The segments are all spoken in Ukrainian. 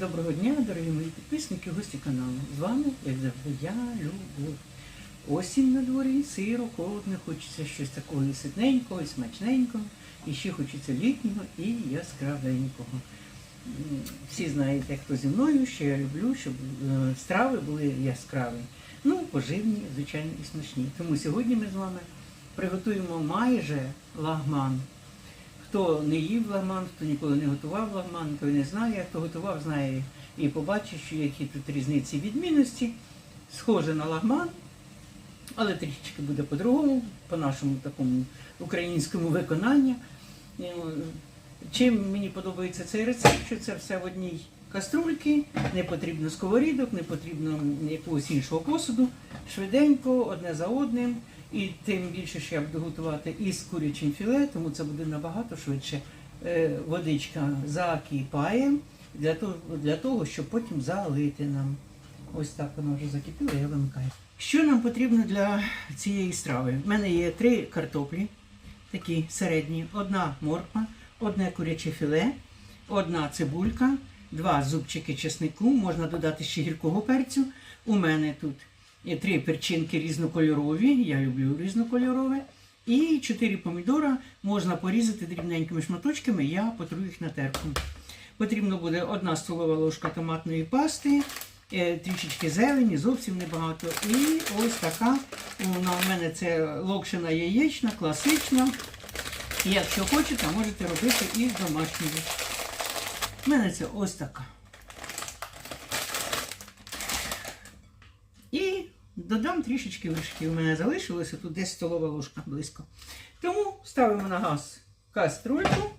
Доброго дня, дорогі мої підписники, гості каналу. З вами, як завжди, я Любов. Осінь на дворі, сиро, холодно, хочеться щось такого і ситненького, і смачненького, і ще хочеться літнього і яскравенького. Всі знаєте, хто зі мною, що я люблю, щоб е, страви були яскраві. Ну, поживні, звичайно, і смачні. Тому сьогодні ми з вами приготуємо майже лагман. Хто не їв лагман, хто ніколи не готував лагман, той не знає, хто готував, знає і побачить, що які тут різниці відмінності. Схоже на лагман, але трішечки буде по-другому, по нашому такому українському виконанню. Е, Чим мені подобається цей рецепт, що це все в одній каструльці, не потрібно сковорідок, не потрібно якогось іншого посуду. Швиденько, одне за одним. І тим більше, що я буду готувати із курячим філе, тому це буде набагато швидше. Е, Водичка закипає для того, для того, щоб потім залити нам. Ось так вона вже закипіла, я вимикаю. Що нам потрібно для цієї страви? У мене є три картоплі, такі середні, одна морква, одне куряче філе, одна цибулька, два зубчики чеснику, можна додати ще гіркого перцю. У мене тут три перчинки різнокольорові, я люблю різнокольорове. І чотири помідора можна порізати дрібненькими шматочками, я потру їх на терку. Потрібно буде одна столова ложка томатної пасти, е, трішечки зелені, зовсім небагато. І ось така. Вона у мене це локшина яєчна, класична. Якщо хочете, можете робити і домашньою. У мене це ось така. І додам трішечки вершків. У мене залишилося тут десь столова ложка близько. Тому ставимо на газ каструльку.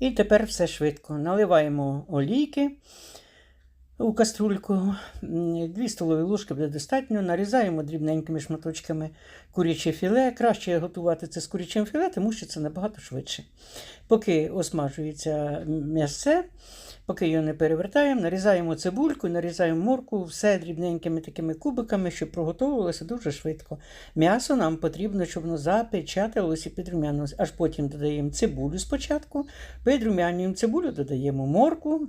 І тепер все швидко. Наливаємо олійки у каструльку. М, Дві столові ложки буде достатньо. Нарізаємо дрібненькими шматочками куряче філе. Краще готувати це з курячим філе, тому що це набагато швидше. Поки осмажується м'ясце, поки його не перевертаємо, нарізаємо цибульку, нарізаємо морку, все дрібненькими такими кубиками, щоб проготовувалося дуже швидко. М'ясо нам потрібно, щоб воно запечаталося і підрумянилося. Аж потім додаємо цибулю спочатку, підрумянюємо цибулю, додаємо морку.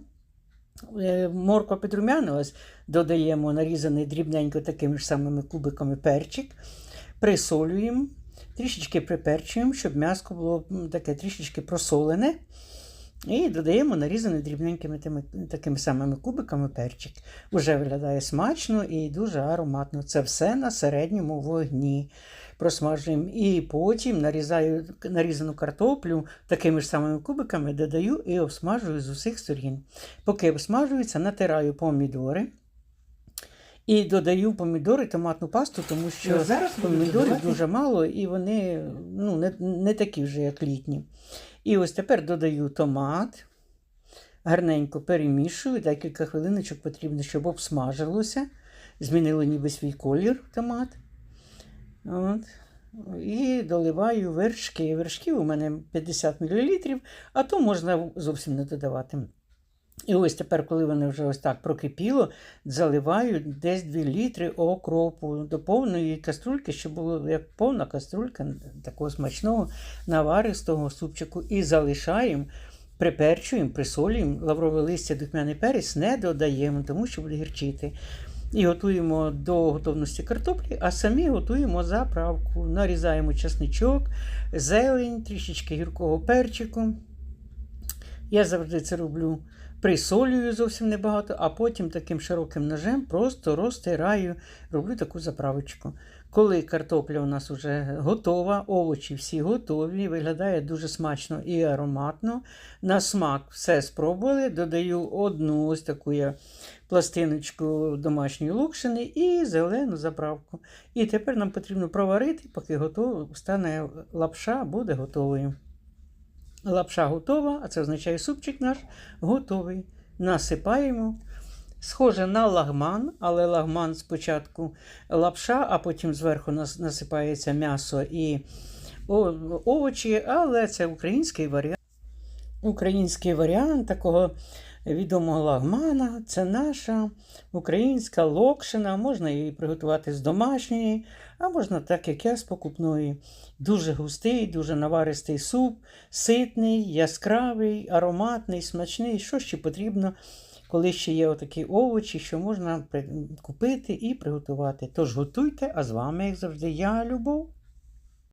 Е, Морква підрумянилась, додаємо нарізаний дрібненько такими ж самими кубиками перчик, присолюємо, трішечки приперчуємо, щоб м'яско було таке трішечки просолене. І додаємо нарізаний дрібненькими тими, такими самими кубиками перчик. Уже виглядає смачно і дуже ароматно. Це все на середньому вогні. Просмажуємо. І потім нарізаю нарізану картоплю такими ж самими кубиками, додаю і обсмажую з усіх сторін. Поки обсмажується, натираю помідори. І додаю помідори, томатну пасту, тому що Ну, зараз помідорів дуже мало і вони ну, не, не такі вже, як літні. І ось тепер додаю томат, гарненько перемішую, декілька хвилиночок потрібно, щоб обсмажилося. Змінило ніби свій колір томат. От. І доливаю вершки. Вершків у мене 50 мл, а то можна зовсім не додавати. І ось тепер, коли вони вже ось так прокипіло, заливаю десь 2 літри окропу до повної каструльки, щоб було як повна каструлька такого смачного наваристого супчику. І залишаємо, приперчуємо, присолюємо, лаврове листя, духмяний перець не додаємо, тому що буде гірчити. І готуємо до готовності картоплі, а самі готуємо заправку. Нарізаємо чесничок, зелень, трішечки гіркого перчику. Я завжди це роблю. Присолюю зовсім небагато, а потім таким широким ножем просто розтираю, роблю таку заправочку. Коли картопля у нас вже готова, овочі всі готові, виглядає дуже смачно і ароматно. На смак все спробували. Додаю одну ось таку я пластиночку домашньої локшини і зелену заправку. І тепер нам потрібно проварити, поки готово, стане лапша, буде готовою. Лапша готова, а це означає супчик наш готовий. Насипаємо. Схоже на лагман, але лагман спочатку лапша, а потім зверху насипається м'ясо і овочі, але це український варіант. Український варіант такого відомого лагмана. Це наша українська локшина. Можна її приготувати з домашньої, а можна так, як я з покупної. Дуже густий, дуже наваристий суп, ситний, яскравий, ароматний, смачний. Що ще потрібно? коли ще є отакі овочі, що можна купити і приготувати. Тож готуйте, а з вами, як завжди, я, Любов.